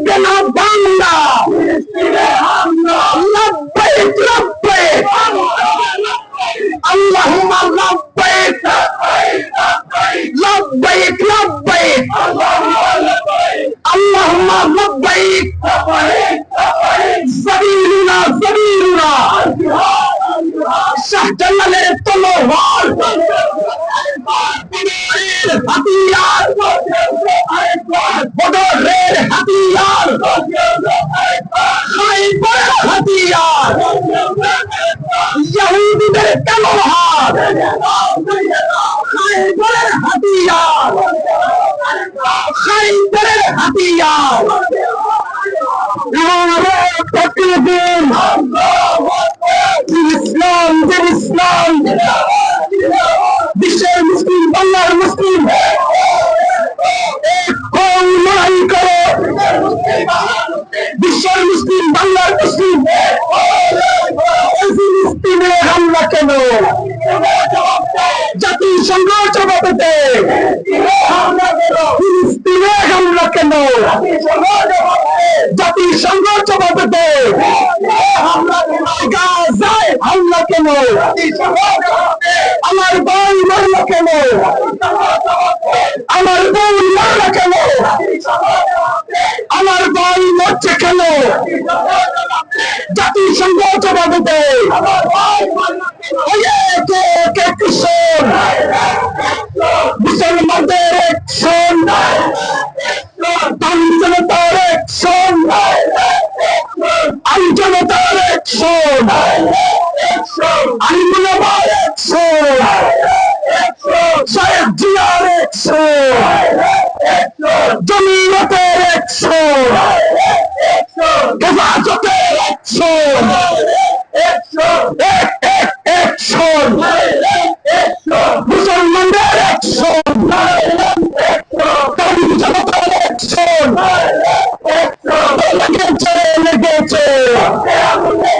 হবে না বাংলা লব্বেক লব্বেক আল্লাহুম্মা লব্বেক লব্বেক লব্বেক আল্লাহুম্মা লব্বেক সাবিলুনা সাবিলুনা। শাহজালালের তলোয়ার। খাইবরের হাতিয়ার ইহুদিদের তলোয়ার খাইবরের হাতিয়ার খাইবরের হাতিয়ার ইসলাম দিন মুসলিম, বাংলার মুসলিম। ফিলিস্তিনে হামলা কেন? জাতিসংঘ দে ফিলিস্তিনে হামলা কেন? জাতিসংঘ গাজায় হামলা কেন? আমার ভাই মারল কেন? আমার বোন মারল কেন? চৌবাবুতে কৃষণ মুসলমানদের একশন আমি জনতার একশন আমি জনতার একশন আমি মুলাবার একশন সাহেব জিয়ার একশন জমিয়তের একশন Victor!